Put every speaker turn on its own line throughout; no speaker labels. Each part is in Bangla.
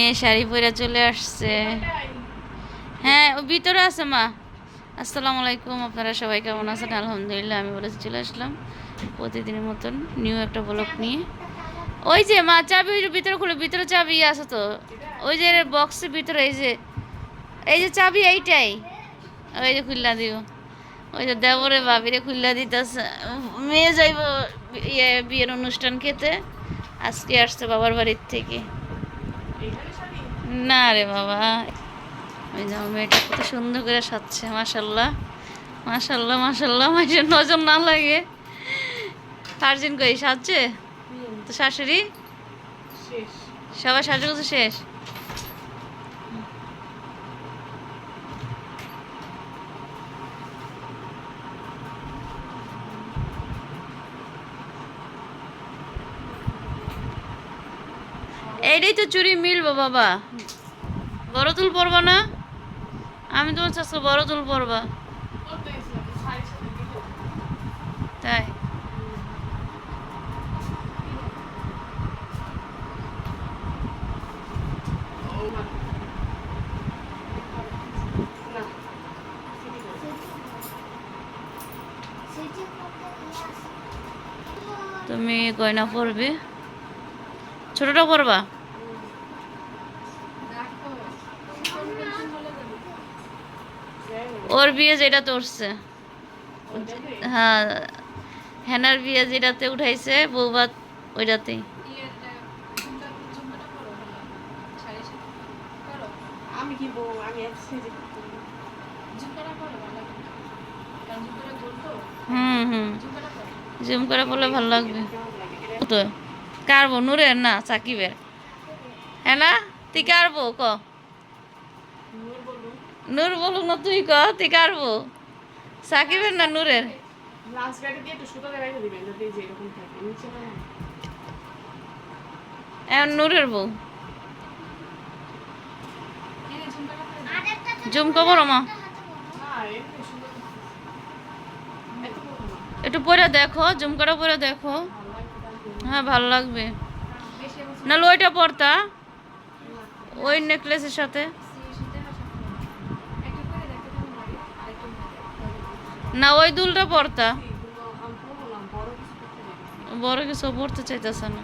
মেয়ে শাড়ি পরে চলে আসছে। হ্যাঁ ও ভিতরে আছে মা। আসসালামু আলাইকুম, আপনারা সবাই কেমন আছেন? আলহামদুলিল্লাহ, আমি বলেছি চলে আসলাম প্রতিদিনের মতন নিউ একটা ব্লগ নিয়ে। ওই যে মা, চাবি ভিতরে খুলে, ভিতরে চাবি আছে তো। ওই যে বক্সের ভিতরে, এই যে এই যে চাবি এইটাই। ওই যে খুল্লা দিও। ওই যে দেবরে বাবিরে খুল্লা দিতেছে। মেয়ে যাইব ইয়ে বিয়ের অনুষ্ঠান খেতে। আজকে আসছে বাবার বাড়ির থেকে। না রে বাবা। ওই যে আমার মেয়েটা কত সুন্দর করে সাজছে মাসাল্লাহ মাসাল্লাহ মাসাল্লাহ মাসের নজর না লাগে। ফার্জিন কই সাজছে? তো শাশুড়ি? সবাই সাজু শেষ? এইটাই তো চুরি মিলবো, বাবা। বড় তুল পরবা না? আমি তোমার চাচ্ছ বড় তুল পরবা। তাই। তুমি গয়না পরবে। ছোটটা পরবা? ওর বিয়ে যেটা তোরছে হ্যাঁ হেনার বিয়ে যেটাতে উঠাইছে বৌবাত ওইটাতেই। হুম হুম। জুম করে বললে ভালো লাগবে। তো কারবো, নূরের না, সাকিবের। হ্যাঁ না তুই কারবো, ক? নূর বলুক না তুই ক তুই কারবো সাকিবের না নূরের? নূরের বউ। জুম কবর মা। একটু পরে দেখো জুম করে পরে দেখো। হ্যাঁ ভালো লাগবে। নাহলে ওইটা পরতা ওই নেকলেসের সাথে। না ওই দুলটা
না। বড় কিছু
পড়তে চাইতেছে না।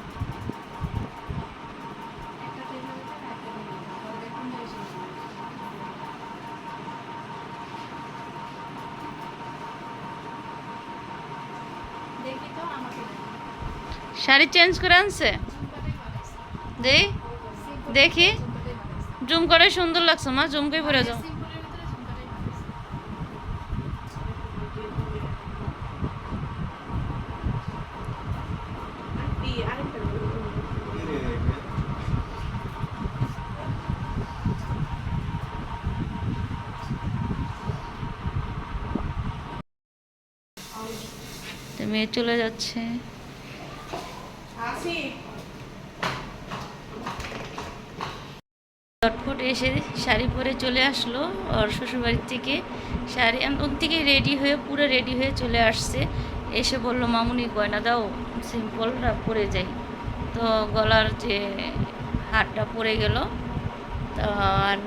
শাড়ি চেঞ্জ করে আনছে? দেখি। জুম করে সুন্দর লাগছে মা জুম করে পরে যাও
এই আরেকটা
তো মেয়ে চলে যাচ্ছে। চটফট এসে শাড়ি পরে চলে আসলো ওর শ্বশুরবাড়ির থেকে। শাড়ি ওর থেকে রেডি হয়ে পুরো রেডি হয়ে চলে আসছে। এসে বলল, মামুনি, গয়না দাও সিম্পলটা পরে যাই। তো গলার যে হারটা পরে গেল আর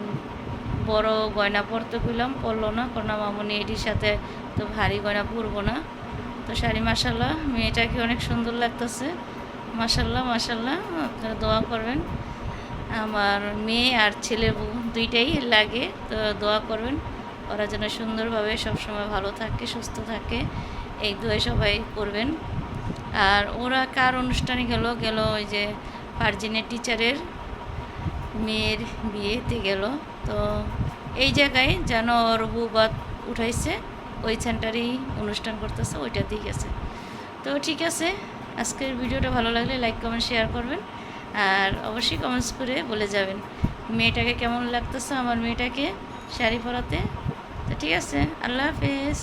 বড় গয়না পরতে পেলাম পরলো না কারণ মামুনি, এটির সাথে তো ভারী গয়না পরবো না। তো শাড়ি মাসাল্লাহ মেয়েটাকে অনেক সুন্দর লাগতেছে। মাসাল্লাহ মাসাল্লাহ আপনারা দোয়া করবেন। আমার মেয়ে আর ছেলে দুইটাই লাগে, তো দোয়া করবেন। ওরা যেন সুন্দরভাবে সবসময় ভালো থাকে, সুস্থ থাকে। এই দোয়া সবাই করবেন। আর ওরা কার অনুষ্ঠানে গেল? গেল ওই যে ভার্জিনের টিচারের মেয়ের বিয়েতে গেল। তো এই জায়গায় যেন ওর বউবাত উঠাইছে, ওই সেন্টারেই অনুষ্ঠান করতেছে ওইটাতেই গেছে তো ঠিক আছে, আজকের ভিডিওটা ভালো লাগলে লাইক কমেন্ট শেয়ার করবেন। আর অবশ্যই কমেন্টস করে বলে যাবেন মেয়েটাকে কেমন লাগতেছে আমার মেয়েটাকে শাড়ি পরাতে। তো ঠিক আছে, আল্লাহ হাফেজ।